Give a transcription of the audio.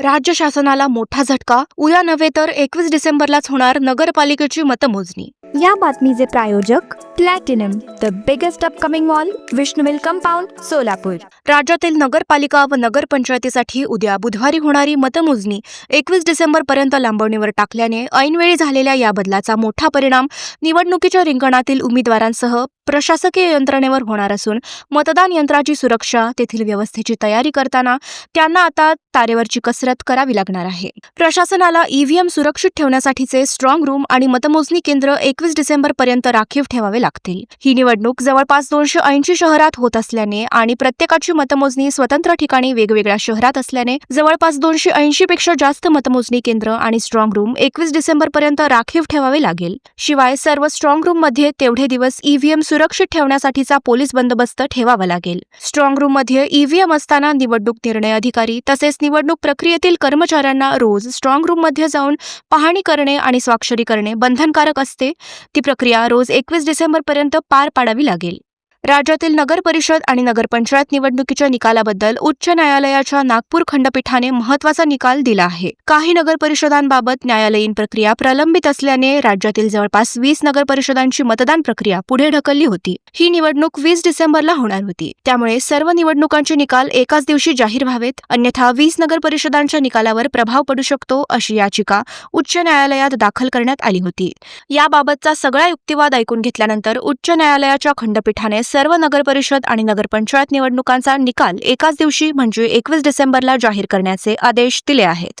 राज्य शासनाला मोठा झटका. उद्या नव्हे तर एकवीस डिसेंबरलाच होणार नगरपालिकेची मतमोजणी. या बातमीचे प्रायोजक platinum the biggest upcoming mall विष्णुविल compound Solapur राज्यातील नगरपालिका व नगरपंचायतीसाठी उद्या बुधवारी होणारी मतमोजणी एकवीस डिसेंबर पर्यंत लांबवणीवर टाकल्याने ऐनवेळी झालेल्या या बदलाचा मोठा परिणाम निवडणुकीच्या रिंगणातील उमेदवारांसह प्रशासकीय यंत्रणेवर होणार असून मतदान यंत्राची सुरक्षा तेथील व्यवस्थेची तयारी करताना त्यांना आता तारेवरची कसरत करावी लागणार आहे. प्रशासनाला ईव्हीएम सुरक्षित ठेवण्यासाठीचे स्ट्रॉंग रूम आणि मतमोजणी केंद्र एकवीस डिसेंबर पर्यंत राखीव ठेवावे लागतील. ही निवडणूक जवळपास दोनशे ऐंशी शहरात होत असल्याने आणि प्रत्येकाची मतमोजणी स्वतंत्र ठिकाणी वेगवेगळ्या शहरात असल्याने जवळपास दोनशे ऐंशी पेक्षा जास्त मतमोजणी केंद्र आणि स्ट्रॉंग रूम एकवीस डिसेंबर पर्यंत राखीव ठेवावे लागेल. शिवाय सर्व स्ट्रॉंग रूममध्ये तेवढे दिवस ईव्हीएम सुरक्षित ठेवण्यासाठीचा पोलीस बंदोबस्त ठेवावा लागेल. स्ट्रॉंग रूममध्ये ईव्हीएम असताना निवडणूक निर्णय अधिकारी तसेच निवडणूक प्रक्रियेतील कर्मचाऱ्यांना रोज स्ट्रॉंग रूममध्ये जाऊन पाहणी करणे आणि स्वाक्षरी करणे बंधनकारक असते. ती प्रक्रिया रोज एकवीस डिसेंबर पर्यंत पार पाडावी लागेल. राज्यातील नगर परिषद आणि नगरपंचायत निवडणुकीच्या निकालाबद्दल उच्च न्यायालयाच्या नागपूर खंडपीठाने महत्त्वाचा निकाल दिला आहे. काही नगर परिषदांबाबत न्यायालयीन प्रक्रिया प्रलंबित असल्याने राज्यातील जवळपास वीस नगर परिषदांची मतदान प्रक्रिया पुढे ढकलली होती. ही निवडणूक वीस डिसेंबरला होणार होती. त्यामुळे सर्व निवडणुकांचे निकाल एकाच दिवशी जाहीर व्हावेत. अन्यथा वीस नगर परिषदांच्या निकालावर प्रभाव पडू शकतो अशी याचिका उच्च न्यायालयात दाखल करण्यात आली होती. याबाबतचा सगळा युक्तिवाद ऐकून घेतल्यानंतर उच्च न्यायालयाच्या खंडपीठाने सर्व नगरपरिषद आणि नगरपंचायत निवडणुकांचा निकाल एकाच दिवशी म्हणजे एकवीस डिसेंबरला जाहीर करण्याचे आदेश दिले आहेत.